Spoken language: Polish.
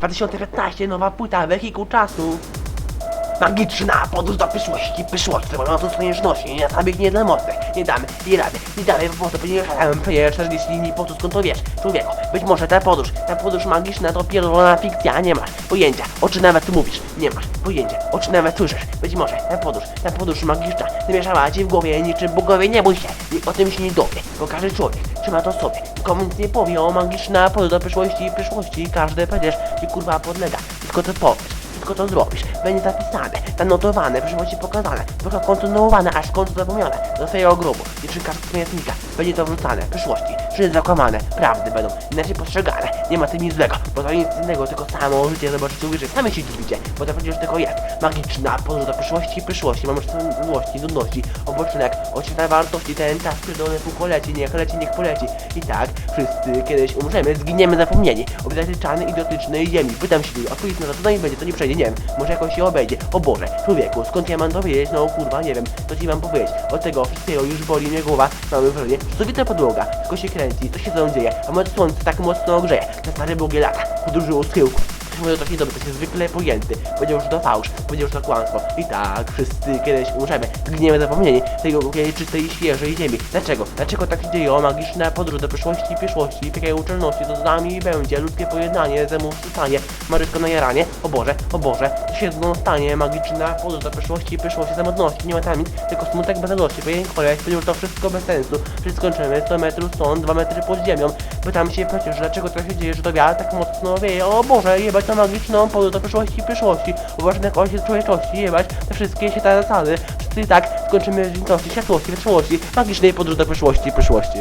2015, nowa płyta, wehikuł czasu. Magiczna podróż do przyszłości, przyszłości, wyglądającą konieczności, nie samych nie dla mocnych, nie damy, nie rady, nie damy po prostu, ponieważ przejęło 40 linii po to skąd to wiesz, człowieku, być może ta podróż, ta podróż magiczna to pierdolona fikcja, nie masz pojęcia, o czym nawet mówisz, nie masz pojęcia, o czym nawet słyszysz, być może ta podróż, ta podróż magiczna zamieszała ci w głowie niczym bogowie, nie bój się, nikt o tym się nie dowie, bo każdy człowiek trzyma to w sobie, nikomu nic nie powie o magiczna podróż do przyszłości i przyszłości, każdy przecież ci kurwa podlega, tylko to powiesz, wszystko to zrobisz, będzie zapisane, zanotowane, przyszłości pokazane, trochę kontynuowane, aż w końcu zapomniane? Do twojego grobu przy każdym pamiętnika będzie to wrzucane w przyszłości, czy zakłamane, prawdy będą inaczej postrzegane, nie ma tym nic złego, bo to nic innego, tylko samo życie zobaczycie, uwierzycie, sami się dziwicie, bo to przecież tylko jest magiczna podróż do przyszłości i przyszłości, mamy złości, nudności, oboczynek, odczytaj wartości, ten czas pierdolony półko leci, niech leci, niech poleci. I tak, wszyscy kiedyś umrzemy, zginiemy zapomnieni, obietnicy czarny, idiotyczny ziemi, pytam się, odpowiedź na to, to nie będzie, to nie przejdzie, nie wiem, może jakoś się obejdzie, o Boże, człowieku, skąd ja mam to wiedzieć, no kurwa, nie wiem, co ci mam powiedzieć, od tego wszystkiego już boli mnie głowa, mamy wrażenie, widzę podłoga, tylko się kręci, co się ze mną dzieje, a może słońce tak mocno grzeje, te stare długie lata, podróżyło z Mówią to niedobre, to jest zwykle pojęty. Powiedział, że to fałsz, powiedział, że to kłamstwo. I tak, wszyscy kiedyś umrzemy. Gniemy zapomnieni tego tej czystej świeżej ziemi. Dlaczego? Dlaczego tak się dzieje? Magiczna podróż do przyszłości i przyszłości, takiej uczelności, to z nami będzie ludzkie pojednanie, zemustytanie, Marysko na jaranie. O Boże, o Boże, to się znowu stanie magiczna podróż do przyszłości i przyszłości, samotności, nie ma tam nic, tylko smutek bez radości, jeden koleś powiedział, że to wszystko bez sensu, że skończymy 100 metrów stąd, 2 metry pod ziemią. Pytam się przecież, dlaczego to się dzieje, że to wiatr tak mocno wieje, o Boże, jebać na magiczną podróż do przyszłości i przyszłości, kogoś z człowieczości, jebać te wszystkie się te zasady, wszyscy i tak skończymy w światłości, światłości, wytrwałości, magicznej podróż do przyszłości i przyszłości.